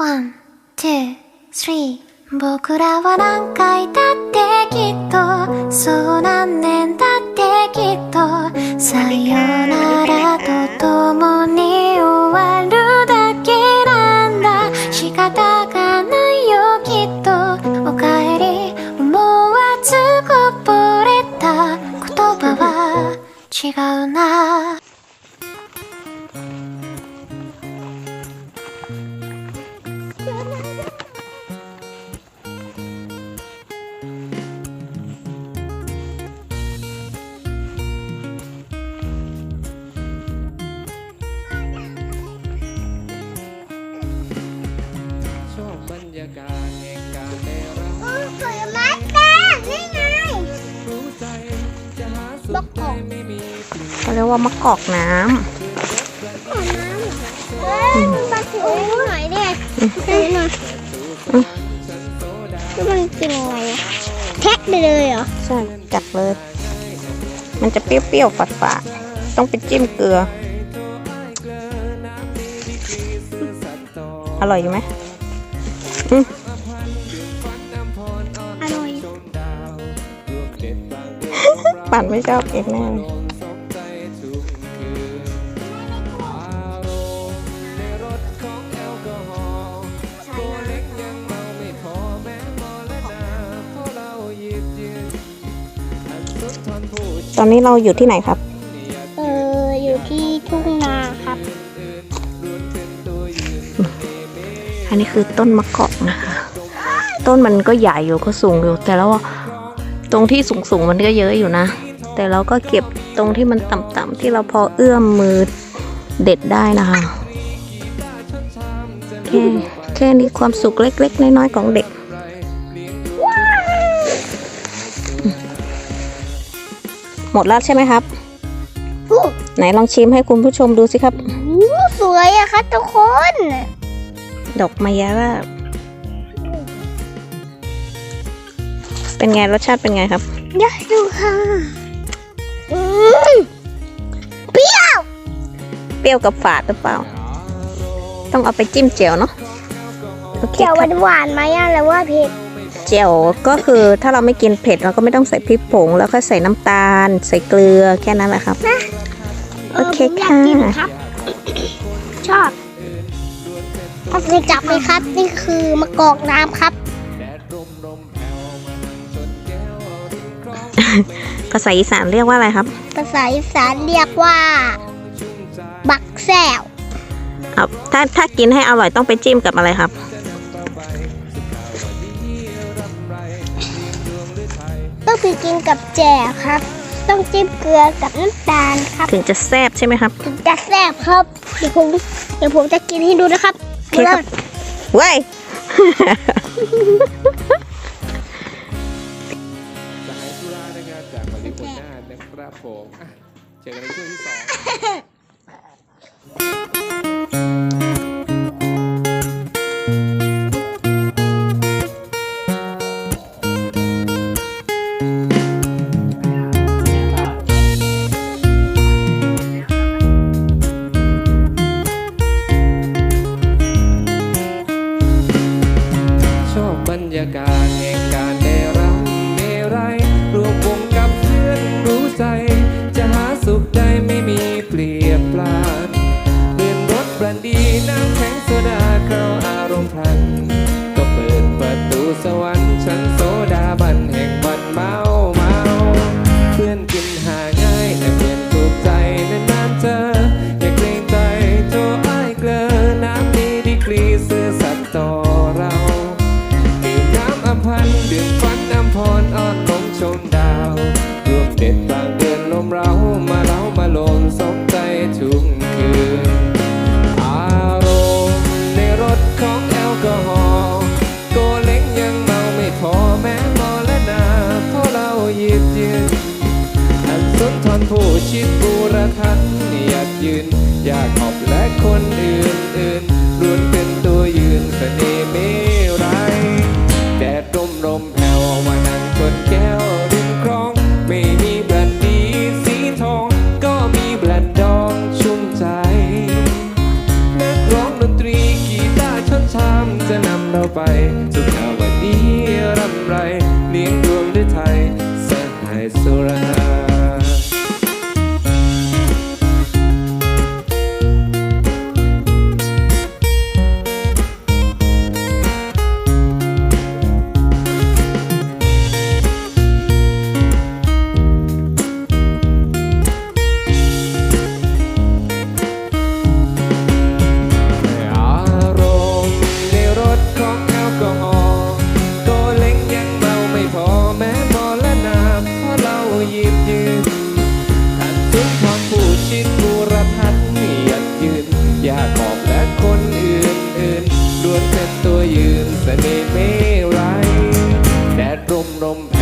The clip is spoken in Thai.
ワン、ツー、スリー僕らは何回だってきっと。そう何年だってきっと。さよなら。 จะหาสุบัขกกได้อกไม่มีเปลี่ยนเขาเรียกว่ามะกอกน้ขอน้ำเหรอเฮ้ยมันมาถึงหน่อยดิดูหน่อยแล้วมันกินอะไรอะแทะไปเลยเหรอำใช่จัดเลย มันจะเปรี้ยวๆฝาดๆต้องไปจิ้มเกลือ อร่อยอยู่ไหมอืม ปั่นไม่ชอบเองแน่เลยสมใจทุกคืนอารมณ์ในรถของแอลกอฮอล์ตัวเล็กยังเมาไม่พอแม้มอและนาเพราะเราหยิบยืนอันสุดทนผู้ตอนนี้เราอยู่ที่ไหนครับ เออ อยู่ที่ทุ่งนาครับ อันนี้คือต้นมะกอกนะคะ ต้นมันก็ใหญ่อยู่ก็สูงอยู่แต่แล้วา ตรงที่สูงๆมันก็เยอะอยู่นะ แต่เราก็เก็บตรงที่มันต่ำๆที่เราพอเอื้อมมือเด็ดได้นะคะแค่แค่นี้ความสุขเล็กๆ น้อยๆ ของเด็กหมดแล้วใช่ไหมครับอู้ไหนลองชิมให้คุณผู้ชมดูสิครับหูสวยอะครับทุกคน ดอกมายารา เป็นไงรสชาติเป็นไงครับอยากดูค่ะอืมเปรี้ยว เปรี้ยวกับฝาดหรือเปล่า ต้องเอาไปจิ้มเจียวเนาะโอเคเจียวครับหวานๆไหมอะหรือว่าเผ็ดเจียวก็คือถ้าเราไม่กินเผ็ดเราก็ไม่ต้องใส่พริกผง แล้วก็ใส่น้ำตาล ใส่เกลือแค่นั้นแหละครับโอเคผมอยากกินค่ะครับชอบเอาไปจับเลยครับ นี่คือมะกอกน้ำครับ ภาษาอีสานเรียกว่าอะไรครับ ภาษาอีสานเรียกว่า บักแซวครับถ้าถ้ากินให้อร่อยต้องไปจิ้มกับอะไรครับ ต้องไปกินกับแจ่ครับ ต้องจิ้มเกลือกับน้ำตาลครับ ถึงจะแซ่บใช่ไหมครับถึงจะแซ่บครับเดี๋ยวผมเดี๋ยวผมจะกินให้ดูนะครับโอเคครับเว้ย จากมาน่านะครับผมอะเจอกันในช่วงที่สอง น้ำอภันดื่มฝันน้ำพรอ้อนลมชมดาวรวมเด็ดกลางเดือนลมเรามาเล้ามาโลนสมใจทุกคืน อารมณ์ในรถของแอลกอฮอล์โกเล้งยังเมาไม่พอแม้มอและนาเพราะเราหยิบยืนอันสุนทรผู้ชิดบูรทันอยากยืนอยากหอบและคนอื่น รแดดร่มลมเพ